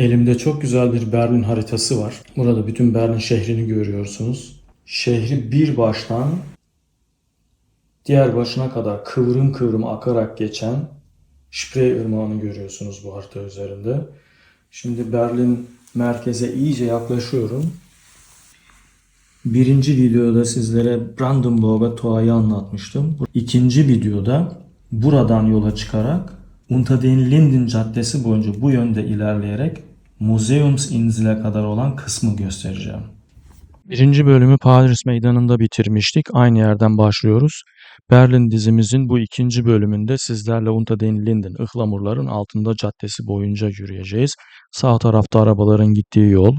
Elimde çok güzel bir Berlin haritası var. Burada bütün Berlin şehrini görüyorsunuz. Şehri bir baştan diğer başına kadar kıvrım kıvrım akarak geçen Spree Irmağı'nı görüyorsunuz bu harita üzerinde. Şimdi Berlin merkeze iyice yaklaşıyorum. Birinci videoda sizlere Brandenburg'a Toa'yı anlatmıştım. İkinci videoda buradan yola çıkarak Unter den Linden Caddesi boyunca bu yönde ilerleyerek Museumsinsel'e kadar olan kısmı göstereceğim. Birinci bölümü Paris Meydanı'nda bitirmiştik. Aynı yerden başlıyoruz. Berlin dizimizin bu ikinci bölümünde sizlerle Unter den Linden, ıhlamurların altında caddesi boyunca yürüyeceğiz. Sağ tarafta arabaların gittiği yol,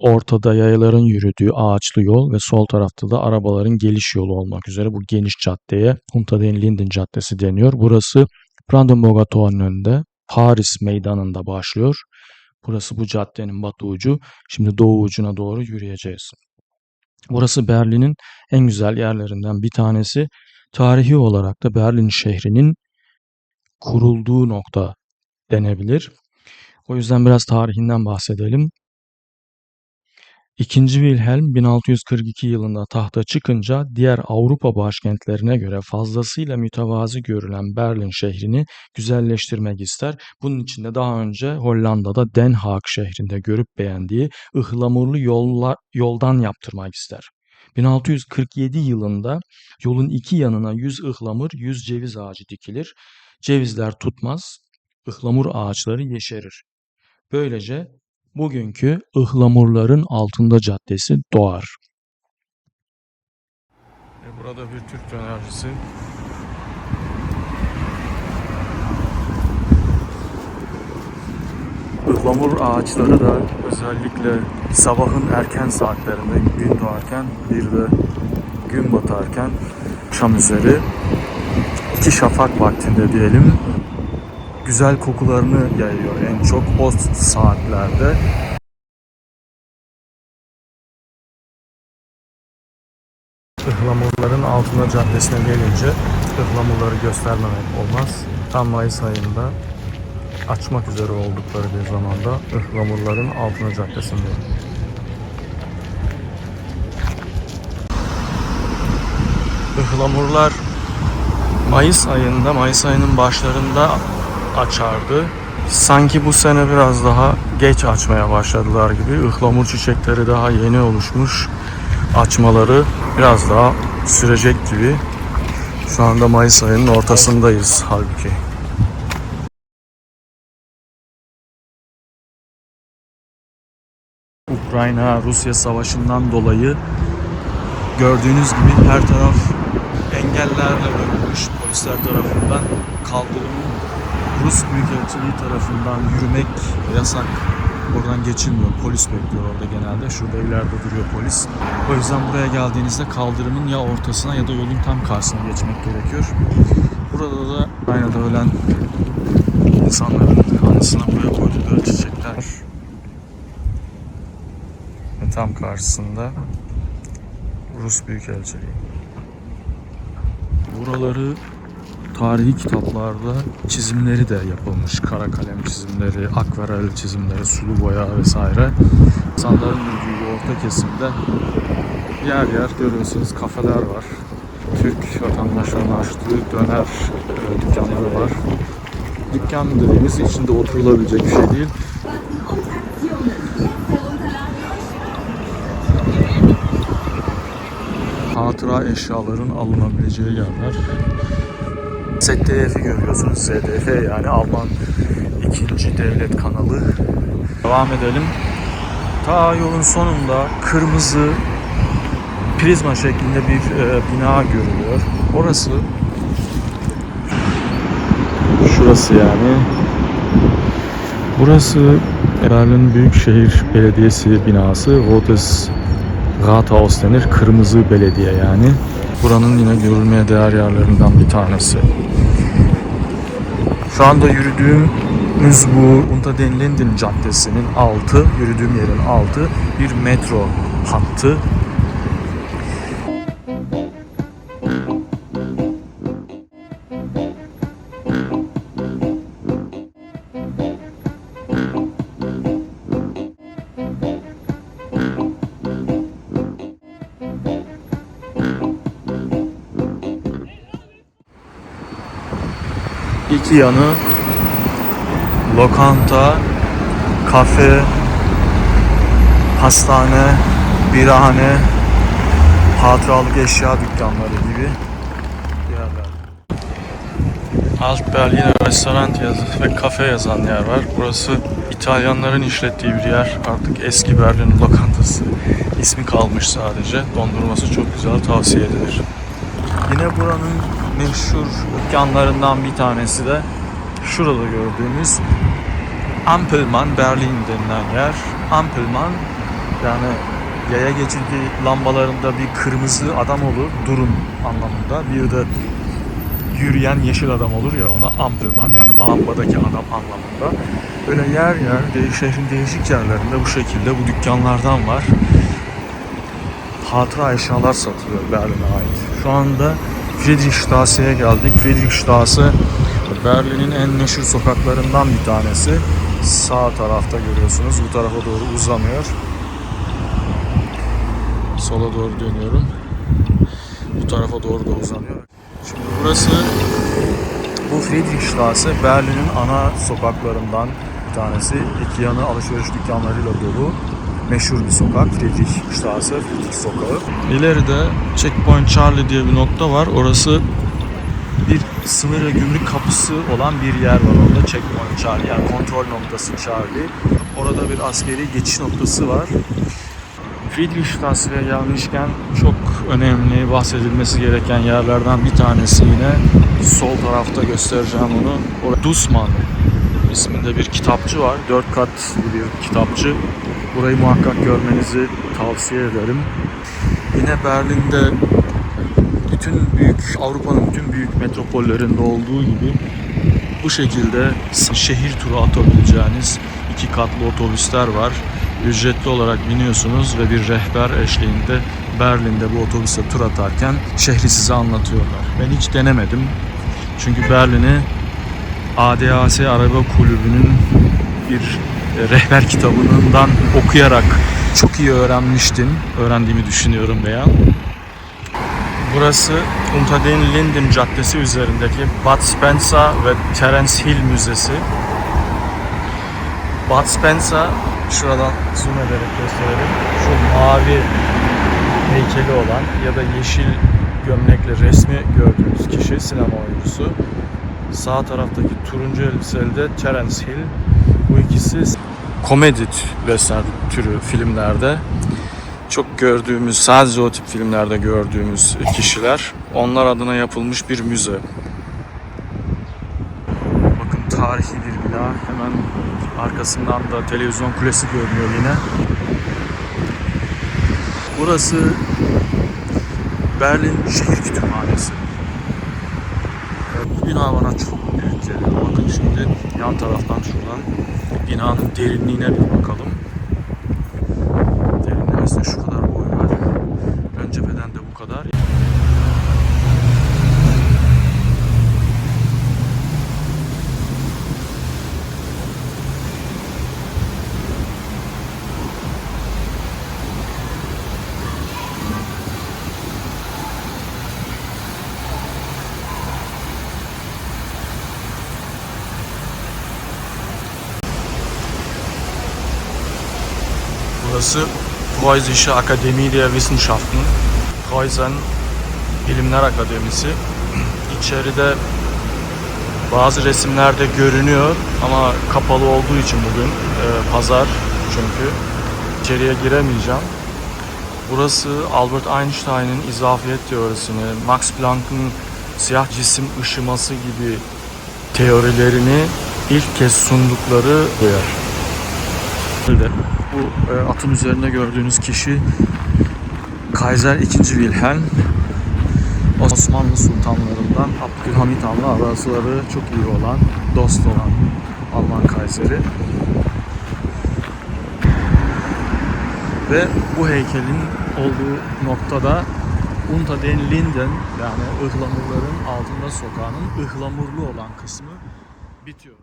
ortada yayaların yürüdüğü ağaçlı yol ve sol tarafta da arabaların geliş yolu olmak üzere bu geniş caddeye Unter den Linden Caddesi deniyor. Burası Brandenburger Tor'un önünde Paris Meydanı'nda başlıyor. Burası bu caddenin batı ucu. Şimdi doğu ucuna doğru yürüyeceğiz. Burası Berlin'in en güzel yerlerinden bir tanesi. Tarihi olarak da Berlin şehrinin kurulduğu nokta denebilir. O yüzden biraz tarihinden bahsedelim. İkinci Wilhelm 1642 yılında tahta çıkınca diğer Avrupa başkentlerine göre fazlasıyla mütevazi görülen Berlin şehrini güzelleştirmek ister. Bunun için de daha önce Hollanda'da Den Haag şehrinde görüp beğendiği ıhlamurlu yolla, yoldan yaptırmak ister. 1647 yılında yolun iki yanına 100 ıhlamur, 100 ceviz ağacı dikilir. Cevizler tutmaz, ıhlamur ağaçları yeşerir. Böylece bugünkü ıhlamurların altında caddesi doğar. Burada bir Türk dönercisi. Ihlamur ağaçları da özellikle sabahın erken saatlerinde gün doğarken bir de gün batarken akşam üzeri iki şafak vaktinde diyelim güzel kokularını yayıyor en çok o saatlerde. Ihlamurların altına caddesine gelince ıhlamurları göstermemek olmaz. Tam Mayıs ayında açmak üzere oldukları bir zamanda ıhlamurların altına caddesinde. Ihlamurlar Mayıs ayında, Mayıs ayının başlarında açardı. Sanki bu sene biraz daha geç açmaya başladılar gibi. Ihlamur çiçekleri daha yeni oluşmuş. Açmaları biraz daha sürecek gibi. Şu anda Mayıs ayının ortasındayız halbuki. Ukrayna-Rusya savaşından dolayı gördüğünüz gibi her taraf engellerle örülmüş polisler tarafından kaldırımın Rus Büyükelçiliği tarafından yürümek yasak. Oradan geçilmiyor. Polis bekliyor orada genelde. Şurada ileride duruyor polis. O yüzden buraya geldiğinizde kaldırımın ya ortasına ya da yolun tam karşısına geçmek gerekiyor. Burada da aynada ölen insanların anısına buraya koydukları çiçekler. Ve tam karşısında Rus Büyükelçiliği. Buraları tarihi kitaplarda çizimleri de yapılmış. Kara kalem çizimleri, akvarel çizimleri, sulu boya vesaire. İnsanların yürüdüğü orta kesimde yer yer görüyorsunuz kafeler var. Türk vatandaşlarının açtığı döner e, dükkanları var. Dükkan dediğimiz içinde oturulabilecek bir şey değil. Hatıra eşyaların alınabileceği yerler. ZDF'i görüyorsunuz. ZDF yani Alman ikinci devlet kanalı. Devam edelim. Ta yolun sonunda kırmızı prizma şeklinde bir e, bina görülüyor. Orası şurası yani. Burası Berlin Büyükşehir Belediyesi binası. Rotes Rathaus denir. Kırmızı belediye yani. Buranın yine görülmeye değer yerlerinden bir tanesi. Şu anda yürüdüğümüz bu Unter den Caddesi'nin altı, yürüdüğüm yerin altı bir metro hattı. İki yanı lokanta, kafe, hastane, birahane, hatıralık eşya dükkanları gibi yerler. Alt Berlin restoran ve kafe yazan yer var. Burası İtalyanların işlettiği bir yer. Artık eski Berlin lokantası. İsmi kalmış sadece. Dondurması çok güzel tavsiye edilir. Yine buranın meşhur dükkanlarından bir tanesi de şurada gördüğümüz Ampelmann Berlin denilen yer. Ampelmann yani yaya geçidi lambalarında bir kırmızı adam olur durun anlamında. Bir de yürüyen yeşil adam olur ya ona Ampelmann yani lambadaki adam anlamında. Böyle yer yer şehrin değişik yerlerinde bu şekilde bu dükkanlardan var. Hatıra eşyalar satılıyor Berlin'e ait. Şu anda Friedrichstrasse'ye geldik. Friedrichstrasse Berlin'in en meşhur sokaklarından bir tanesi. Sağ tarafta görüyorsunuz. Bu tarafa doğru uzanıyor. Sola doğru dönüyorum. Bu tarafa doğru da uzanıyor. Şimdi burası bu Friedrichstrasse Berlin'in ana sokaklarından bir tanesi. İki yanı alışveriş dükkanlarıyla dolu. Meşhur bir sokak Friedrichstrasse, Friedrich Sokağı. İleride Checkpoint Charlie diye bir nokta var. Orası bir sınır ve gümrük kapısı olan bir yer var orada. Checkpoint Charlie yani kontrol noktası Charlie. Orada bir askeri geçiş noktası var. Friedrichstrasse'ye gelmişken çok önemli bahsedilmesi gereken yerlerden bir tanesi yine sol tarafta göstereceğim onu. Orada Dussmann isminde bir kitapçı var. Dört kat bir kitapçı. Burayı muhakkak görmenizi tavsiye ederim. Yine Berlin'de bütün büyük Avrupa'nın bütün büyük metropollerinde olduğu gibi bu şekilde şehir turu atabileceğiniz iki katlı otobüsler var. Ücretli olarak biniyorsunuz ve bir rehber eşliğinde Berlin'de bu otobüse tur atarken şehri size anlatıyorlar. Ben hiç denemedim. Çünkü Berlin'i ADAS Araba Kulübü'nün bir rehber kitabından okuyarak çok iyi öğrenmiştim. Öğrendiğimi düşünüyorum veya. Burası Unter den Linden Caddesi üzerindeki Bud Spencer ve Terence Hill Müzesi. Bud Spencer şuradan zoom ederek gösterelim. Şu mavi heykeli olan ya da yeşil gömlekli resmi gördüğünüz kişi sinema oyuncusu. Sağ taraftaki turuncu elbiseli de Terence Hill. Bu ikisi komedi western türü filmlerde çok gördüğümüz, sadece o tip filmlerde gördüğümüz kişiler. Onlar adına yapılmış bir müze. Bakın tarihi bir bina. Hemen arkasından da televizyon kulesi görünüyor yine. Burası Berlin Şehir Kütüphanesi. Bina bana çok büyük geliyor. Bakın şimdi yan taraftan şuradan binanın derinliğine bir bakalım. Derinlemesine şu kadar boy var. Ön cepheden de bu kadar. Burası Preußische Akademie der Wissenschaften. Preußen Bilimler Akademisi. İçeride bazı resimlerde görünüyor ama kapalı olduğu için bugün e, pazar çünkü içeriye giremeyeceğim. Burası Albert Einstein'ın izafiyet teorisini, Max Planck'ın siyah cisim ışıması gibi teorilerini ilk kez sundukları yer. Bu e, atın üzerinde gördüğünüz kişi Kaiser II. Wilhelm. Osmanlı sultanlarından Abdülhamit Han'la arasıları çok iyi olan, dost olan Alman Kaiseri. Ve bu heykelin olduğu noktada Unter den Linden yani ıhlamurların altında sokağının ıhlamurlu olan kısmı bitiyor.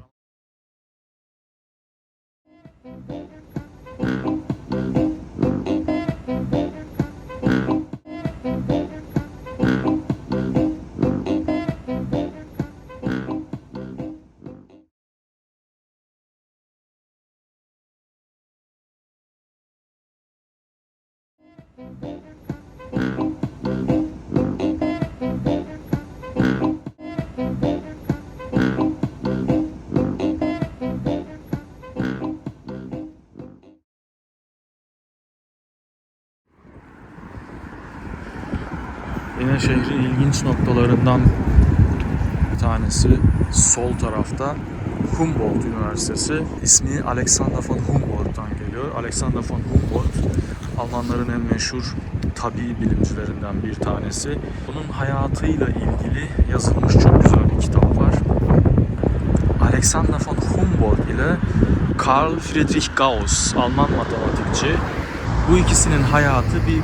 Yine şehrin ilginç noktalarından bir tanesi sol tarafta Humboldt Üniversitesi. İsmi Alexander von Humboldt'tan geliyor. Alexander von Humboldt Almanların en meşhur tabi bilimcilerinden bir tanesi. Bunun hayatıyla ilgili yazılmış çok güzel bir kitap var. Alexander von Humboldt ile Karl Friedrich Gauss, Alman matematikçi. Bu ikisinin hayatı bir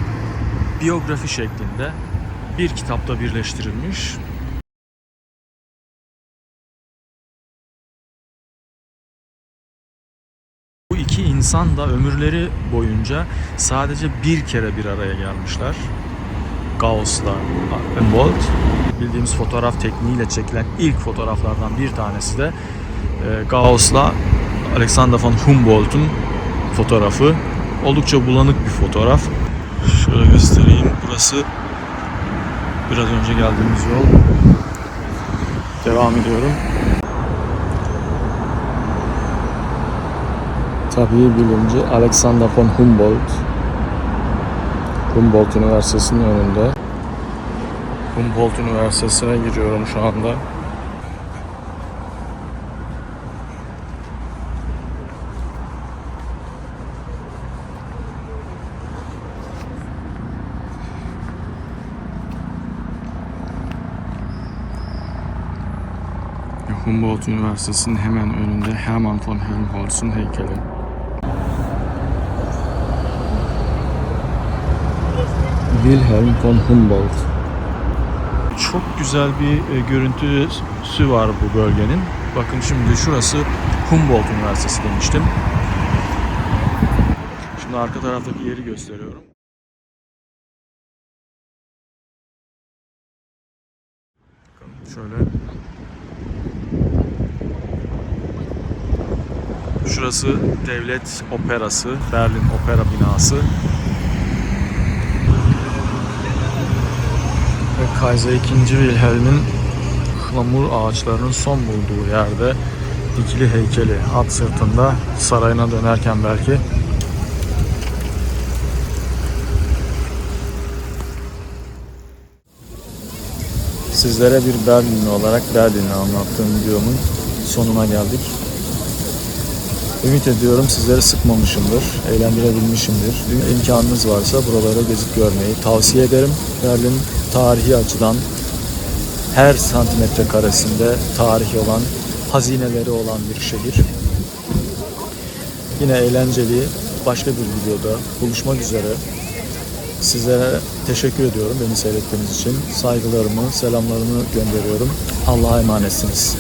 biyografi şeklinde bir kitapta birleştirilmiş. İnsan da ömürleri boyunca sadece bir kere bir araya gelmişler. Gauss'la Humboldt. Bildiğimiz fotoğraf tekniğiyle çekilen ilk fotoğraflardan bir tanesi de e, Gauss'la Alexander von Humboldt'un fotoğrafı. Oldukça bulanık bir fotoğraf. Şöyle göstereyim. Burası biraz önce geldiğimiz yol. Devam ediyorum. Tabii bilimci Alexander von Humboldt. Humboldt Üniversitesi'nin önünde. Humboldt Üniversitesi'ne giriyorum şu anda. Humboldt Üniversitesi'nin hemen önünde Hermann von Helmholtz'un heykeli. Wilhelm von Humboldt. Çok güzel bir e, görüntüsü var bu bölgenin. Bakın şimdi şurası Humboldt Üniversitesi demiştim. Şimdi arka taraftaki yeri gösteriyorum. Şöyle Şurası Devlet Operası, Berlin Opera binası. Kaiser II. Wilhelm'in ıhlamur ağaçlarının son bulduğu yerde dikili heykeli at sırtında sarayına dönerken belki Sizlere bir Berlinli olarak Berlin'i anlattığım videomun sonuna geldik. Ümit ediyorum sizleri sıkmamışımdır, eğlendirebilmişimdir. İmkanınız varsa buralara gezip görmeyi tavsiye ederim. Berlin tarihi açıdan her santimetre karesinde tarihi olan, hazineleri olan bir şehir. Yine eğlenceli başka bir videoda buluşmak üzere. Sizlere teşekkür ediyorum beni seyrettiğiniz için. Saygılarımı, selamlarımı gönderiyorum. Allah'a emanetsiniz.